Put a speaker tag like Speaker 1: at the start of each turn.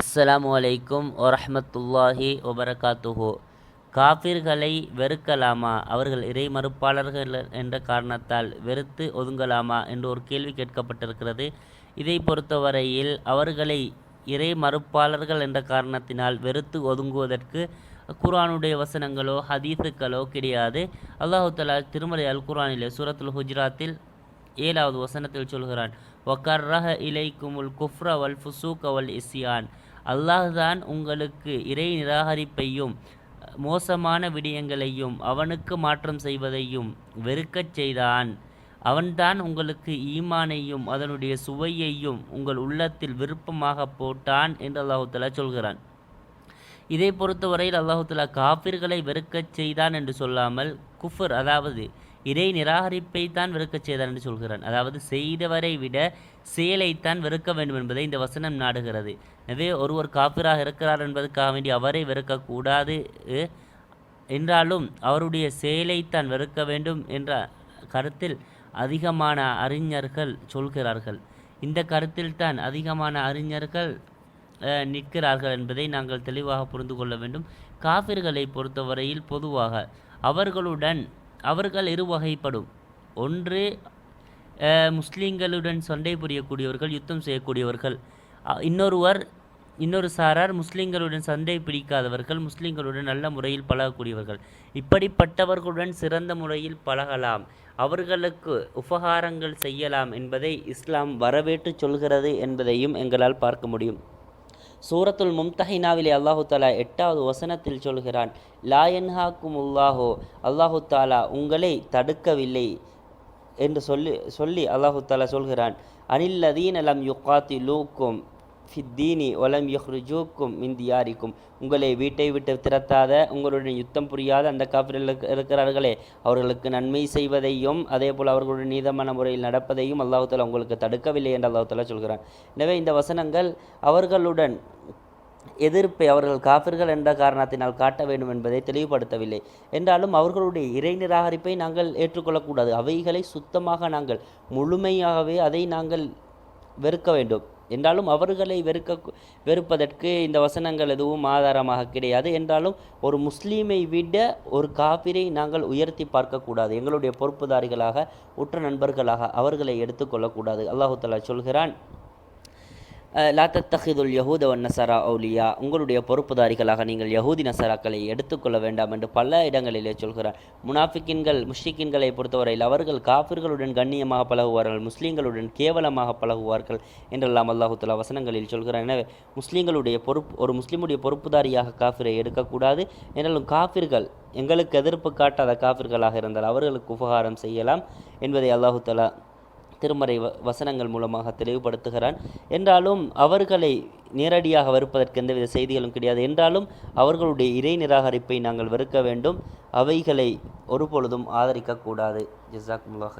Speaker 1: அஸ்ஸலாமு அலைக்கும் வரஹ்மத்துல்லாஹி வபரகாத்துஹு. காஃபிர்களை வெறுக்கலாமா? அவர்கள் இறை மறுப்பாளர்கள் என்ற காரணத்தால் வெறுத்து ஒதுங்கலாமா என்று ஒரு கேள்வி கேட்கப்பட்டிருக்கிறது. இதை பொறுத்தவரையில் அவர்களை இறை மறுப்பாளர்கள் என்ற காரணத்தினால் வெறுத்து ஒதுங்குவதற்கு குர்ஆனுடைய வசனங்களோ ஹதீஸுக்களோ கிடையாது. அல்லாஹு தஆலா திருமலை அல் குரானிலே சூரத்துல் ஹுஜராத்தில் ஏழாவது வசனத்தில் சொல்கிறான் வக்கர்ரஹ இலைக்குமுல் குஃப்ர வல் ஃபுசூக் அவல் இசியான் அல்லாஹ்தான் உங்களுக்கு இறை நிராகரிப்பையும் மோசமான விடயங்களையும் அவனுக்கு மாற்றம் செய்வதையும் வெறுக்கச் செய்தான். அவன்தான் உங்களுக்கு ஈமானையும் அதனுடைய சுவையையும் உங்கள் உள்ளத்தில் விருப்பமாக போட்டான் என்று அல்லாஹுத்தலா சொல்கிறான். இதை பொறுத்தவரையில் அல்லாஹுத்தலா காபிர்களை காஃபிர்களை வெறுக்கச் செய்தான் என்று சொல்லாமல் குஃபர் அதாவது இறை நிராகரிப்பை தான் வெறுக்கச் செய்தார் என்று சொல்கிறான். அதாவது செய்தவரை விட செயலைத்தான் வெறுக்க வேண்டும் என்பதை இந்த வசனம் நாடுகிறது. எனவே ஒருவர் காப்பிராக இருக்கிறார் என்பதற்காக வேண்டி அவரை வெறுக்கக்கூடாது என்றாலும் அவருடைய செயலைத்தான் வெறுக்க வேண்டும் என்ற கருத்தில் அதிகமான அறிஞர்கள் சொல்கிறார்கள். இந்த கருத்தில்தான் அதிகமான அறிஞர்கள் நிற்கிறார்கள் என்பதை நாங்கள் தெளிவாக புரிந்து கொள்ள வேண்டும். காபிர்களை பொறுத்தவரையில் பொதுவாக அவர்களுடன் அவர்கள் இரு வகைப்படும் ஒன்று முஸ்லீம்களுடன் சண்டை புரியக்கூடியவர்கள் யுத்தம் செய்யக்கூடியவர்கள். இன்னொருவர் இன்னொரு சாரார் முஸ்லீம்களுடன் சண்டை பிடிக்காதவர்கள் முஸ்லீம்களுடன் நல்ல முறையில் பழகக்கூடியவர்கள். இப்படிப்பட்டவர்களுடன் சிறந்த முறையில் பழகலாம். அவர்களுக்கு உபகாரங்கள் செய்யலாம் என்பதை இஸ்லாம் வரவேற்று சொல்கிறது என்பதையும் எங்களால் பார்க்க முடியும். சூரத்துல் மும்தஹினாவிலே அல்லாஹு தாலா எட்டாவது வசனத்தில் சொல்கிறான் லாயன்ஹாக்கும் உல்லாஹோ அல்லாஹு தாலா உங்களை தடுக்கவில்லை என்று சொல்லி சொல்லி அல்லாஹு தாலா சொல்கிறான் அனில்லதீன லம் யுகாத்தி லூக்கும் ஃபித்தீனி ஒலம் யஹ்ருஜூக்கும் மிந்தியாரிக்கும் உங்களை வீட்டை விட்டு திரத்தாத உங்களுடன் யுத்தம் புரியாத அந்த காப்பிரில் இருக்கிறார்களே அவர்களுக்கு நன்மை செய்வதையும் அதே போல் அவர்களுடைய நீதமான முறையில் நடப்பதையும் அல்லாஹாலா உங்களுக்கு தடுக்கவில்லை என்று அல்லாஹாலா சொல்கிறான். எனவே இந்த வசனங்கள் அவர்களுடன் எதிர்ப்பை அவர்கள் காபிர்கள் என்ற காரணத்தினால் காட்ட வேண்டும் என்பதை தெளிவுபடுத்தவில்லை. என்றாலும் அவர்களுடைய இறை நிராகரிப்பை நாங்கள் ஏற்றுக்கொள்ளக்கூடாது. அவைகளை சுத்தமாக நாங்கள் முழுமையாகவே அதை நாங்கள் வெறுக்க வேண்டும். என்றாலும் அவர்களை வெறுக்க வெறுப்பதற்கு இந்த வசனங்கள் எதுவும் ஆதாரமாக கிடையாது. என்றாலும் ஒரு முஸ்லீமை விட ஒரு காபிரை நாங்கள் உயர்த்தி பார்க்கக்கூடாது. எங்களுடைய பொறுப்புதாரிகளாக உற்ற நண்பர்களாக அவர்களை எடுத்துக்கொள்ளக்கூடாது. அல்லாஹு தலா சொல்கிறான் அஹ், லா யஹூத வன் நசரா அவுலியா உங்களுடைய பொறுப்புதாரிகளாக நீங்கள் யஹூதி நசராக்களை எடுத்துக்கொள்ள வேண்டாம் என்று பல இடங்களிலே சொல்கிறார். முனாஃபிக்கின்கள் முஷ்ரிக்கின்களை பொறுத்தவரையில் அவர்கள் காஃபிர்களுடன் கண்ணியமாக பழகுவார்கள் முஸ்லீம்களுடன் கேவலமாக பழகுவார்கள் என்றெல்லாம் அல்லாஹுத்துலா வசனங்களில் சொல்கிறார் எனவே முஸ்லீம்களுடைய பொறுப்பு ஒரு முஸ்லீமுடைய பொறுப்புதாரியாக காஃபிரை எடுக்கக்கூடாது என்றாலும் காஃபிர்கள் எங்களுக்கு எதிர்ப்பு காட்டாத காஃபிர்களாக இருந்தால் அவர்களுக்கு உபகாரம் செய்யலாம் என்பதை அல்லாகுத்லா திருமறை வ- வசனங்கள் மூலமாக தெளிவுபடுத்துகிறான். என்றாலும் அவர்களை நேரடியாக வெறுப்பதற்கு எந்தவித செய்திகளும் கிடையாது. என்றாலும் அவர்களுடைய இறை நிராகரிப்பை நாங்கள் வெறுக்க வேண்டும். அவைகளை ஒருபொழுதும் ஆதரிக்கக்கூடாது. ஜிசாக்குமுல்லாஹ்